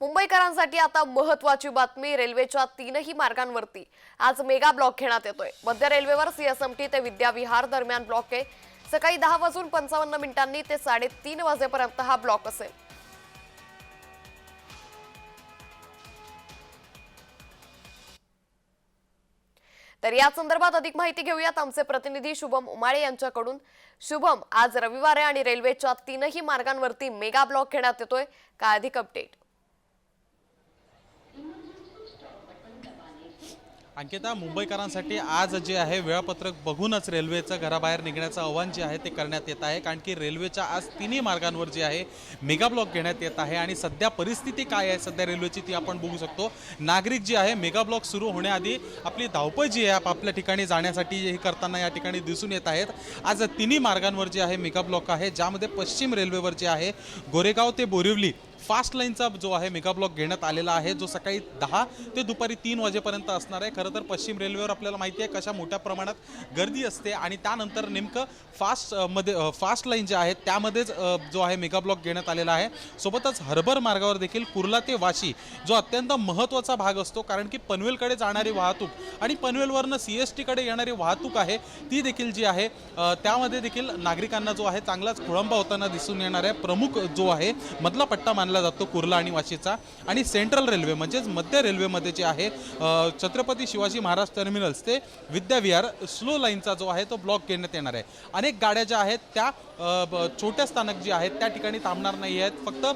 मुंबईकरांसाठी आता महत्वाची बातमी रेल्वेच्या तीनही मार्गांवरती. आज मेगा ब्लॉक घेण्यात येतोय. मध्य रेल्वेवर सीएसएमटी ते विद्याविहार दरम्यान ब्लॉक आहे. सकाळी दहा वाजून पंचावन्न मिनिटांनी ते साडेतीन वाजेपर्यंत हा ब्लॉक असेल. तर या संदर्भात अधिक माहिती घेऊयात आमचे प्रतिनिधी शुभम उमाळे यांच्याकडून. शुभम आज रविवार आहे आणि रेल्वेच्या तीनही मार्गांवरती मेगा ब्लॉक घेण्यात येतोय. काय अधिक अपडेट अंकिता मुंबईकरांसाठी आज जे आहे वेळापत्रक बघूनच रेल्वेचं घराबाहेर निघण्याचं आव्हान जे आहे ते करण्यात येत आहे. कारण की रेल्वेच्या आज तिन्ही मार्गांवर जे आहे मेगा ब्लॉक घेण्यात येत आहे. आणि सध्या परिस्थिती काय आहे सध्या रेल्वेची ती आपण बघू शकतो. नागरिक जे आहे मेगा ब्लॉक सुरू होण्याआधी आपली धावपळ जी आहे आपापल्या ठिकाणी जाण्यासाठी हे करताना या ठिकाणी दिसून येत आहेत. आज तिन्ही मार्गांवर जे आहे मेगा ब्लॉक आहे ज्यामध्ये पश्चिम रेल्वेवर जे आहे गोरेगाव ते बोरिवली फास्ट लाईनचा जो आहे मेगा ब्लॉक घेण्यात आलेला आहे जो सकाळी दहा ते दुपारी तीन वाजेपर्यंत असणार आहे. खरं तर पश्चिम रेल्वेवर आपल्याला माहिती आहे कशा मोठ्या प्रमाणात गर्दी असते आणि त्यानंतर नेमकं फास्टमध्ये फास्ट लाईन जे आहे त्यामध्येच जो आहे मेगा ब्लॉक घेण्यात आलेला आहे. सोबतच हर्बर मार्गावर देखील कुर्ला ते वाशी जो अत्यंत महत्त्वाचा भाग असतो कारण की पनवेलकडे जाणारी वाहतूक आणि पनवेलवरनं सी एस टीकडे येणारी वाहतूक आहे ती देखील जी आहे त्यामध्ये देखील नागरिकांना जो आहे चांगलाच खोळंबा होताना दिसून येणार आहे. प्रमुख जो आहे मधला पट्टा मानला जातो कुर्ला आणि वाशीचा. आणि सेंट्रल रेल्वे म्हणजेच मध्य रेल्वेमध्ये जे आहे छत्रपती शिवाजी महाराज टर्मिनल्स ते विद्याविहार स्लो लाईनचा जो आहे तो ब्लॉक घेण्यात येणार आहे. अनेक गाड्या ज्या आहेत त्या छोट्या स्थानक जी आहेत त्या ठिकाणी थांबणार नाही आहेत. फक्त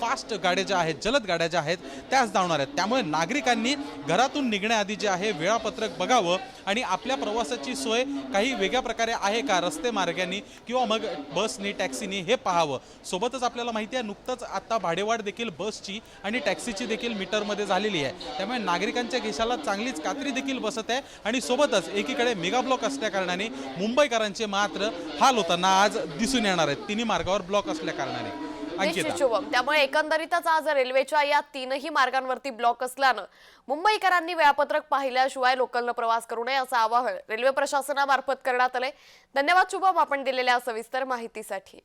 फास्ट गाड्या ज्या आहेत जलद गाड्या ज्या आहेत त्याच धावणार आहेत. त्यामुळे नागरिकांनी घरातून निघण्याआधी जे आहे वेळापत्रक बघावं आणि आपल्या प्रवासाची सोय काही वेगळ्या प्रकारे आहे का रस्ते मार्गाने किंवा मग बसनी टॅक्सीनी हे पाहावं. सोबतच आपल्याला माहिती आहे नुकतंच आता भाडेवाढ देखील बसची आणि टॅक्सीची देखील मीटरमध्ये झालेली आहे. त्यामुळे नागरिकांच्या खिशाला चांगलीच कात्री देखील बसत आहे आणि सोबतच एकीकडे मेगा ब्लॉक असल्याकारणाने मुंबईकरांचे मात्र हाल होताना आज दिसून येणार आहेत. तिन्ही मार्गावर ब्लॉक असल्याकारणाने त्यामुळे एकंदरीतच आज रेल्वेच्या या तीनही मार्गांवरती ब्लॉक असल्यानं मुंबईकरांनी वेळापत्रक पाहिल्याशिवाय लोकलनं प्रवास करू नये असं आवाहन रेल्वे प्रशासनामार्फत करण्यात आलंय. धन्यवाद शुभम आपण दिलेल्या सविस्तर माहितीसाठी.